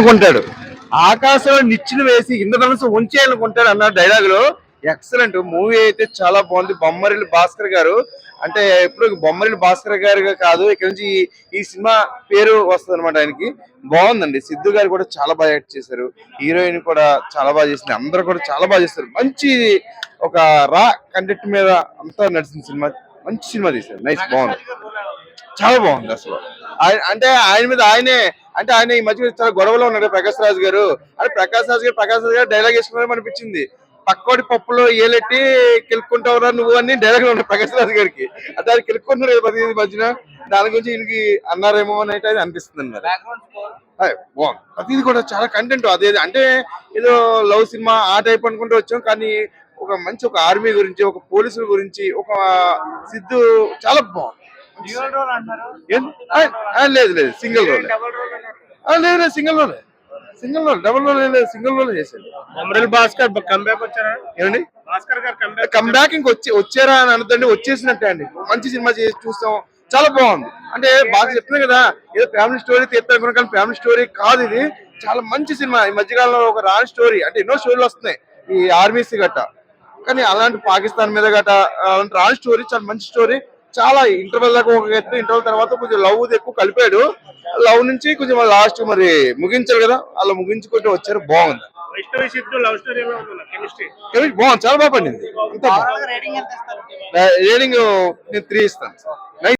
ఉంచేయాలనుకుంటాడు ఆకాశంలో నిచ్చెన వేసి ఇంద్రధనుసు ఉంచేయాలనుకుంటాడు అన్న డైలాగ్లో ఎక్సలెంట్ మూవీ అయితే చాలా బాగుంది. బొమ్మరిల్లు భాస్కర్ గారు. అంటే ఎప్పుడు బొమ్మరిల్లు భాస్కర్ గారు కాదు ఇక్కడ నుంచి ఈ- సినిమా పేరు వస్తుంది అనమాట ఆయనకి. బాగుందండి. సిద్ధు గారు కూడా చాలా బాగా యాక్ట్ చేశారు. హీరోయిన్ కూడా చాలా బాగా చేసింది. అందరూ కూడా చాలా బాగా చేస్తారు. మంచి ఒక రా కంటెంట్ మీద అంతా నడిచిన సినిమా. మంచి సినిమా తీశారు. నైస్ బాగుంది. చాలా బాగుంది అసలు. అంటే ఆయన మీద ఆయనే అంటే ఆయన ఈ మధ్య చాలా గొడవలో ఉన్నాడు ప్రకాష్ రాజ్ గారు. అంటే ప్రకాష్ రాజ్ గారు ప్రకాష్ రాజ్ గారు డైలాగ్ వేసుకున్నారు అనిపించింది. పక్కోడి పప్పులో ఏలెట్టి కెలుక్కుంటావురా నువ్వు అని డైలాగ్ ఉన్నాయి ప్రకాష్ రాజ్ గారికి. అంటే ఆయన కెలుక్కుంటున్నారు ప్రతి మధ్యన. దాని గురించి ఈయనకి అన్నారేమో అని అయితే అనిపిస్తుంది అయ్ బాగుంది. ప్రతిది కూడా చాలా కంటెంట్ అదే అంటే ఏదో లవ్ సినిమా ఆ టైప్ అనుకుంటూ వచ్చాం కానీ ఒక మంచి ఒక ఆర్మీ గురించి ఒక పోలీసుల గురించి ఒక సిద్ధు చాలా బాగుంది. లేదు లేదు సింగిల్ రోల్ లేదు లేదు single role single role double role లేదు సింగిల్ రోల్ చేశాడు అమరల్ భాస్కర్ కంబ్యాక్ వచ్చారా? ఏమండి? భాస్కర్ గారు కంబ్యాక్ ఇంక వచ్చి వచ్చారా అని అనుకోండి వచ్చేసినట్టే అండి. మంచి సినిమా చేసి చూస్తాం. చాలా బాగుంది. అంటే బాగా చెప్తున్నా కదా ఏదో ఫ్యామిలీ స్టోరీ తీస్తాను కానీ ఫ్యామిలీ స్టోరీ కాదు ఇది. చాలా మంచి సినిమా. ఈ మధ్యకాలంలో ఒక రాని స్టోరీ అంటే ఎన్నో స్టోరీలు వస్తున్నాయి. ఈ ఆర్మీస్ గట్ట. కానీ అలాంటి పాకిస్తాన్ మీద గట్ట అలాంటి రాని స్టోరీ చాలా మంచి స్టోరీ చాలా ఇంటర్వెల్ దాకా ఒక ఎత్తు ఇంటర్వెల్ తర్వాత కొంచెం లవ్ ఎక్కువ కలిపాడు. లవ్ నుంచి కొంచెం లాస్ట్ మరి ముగించారు కదా అలా ముగించుకుంటూ వచ్చారు బాగుంది. కెమిస్ట్రీ కెమిస్ట్రీ బాగుంది చాలా బాగా పండింది. రేటింగ్ నేను త్రీ ఇస్తాను.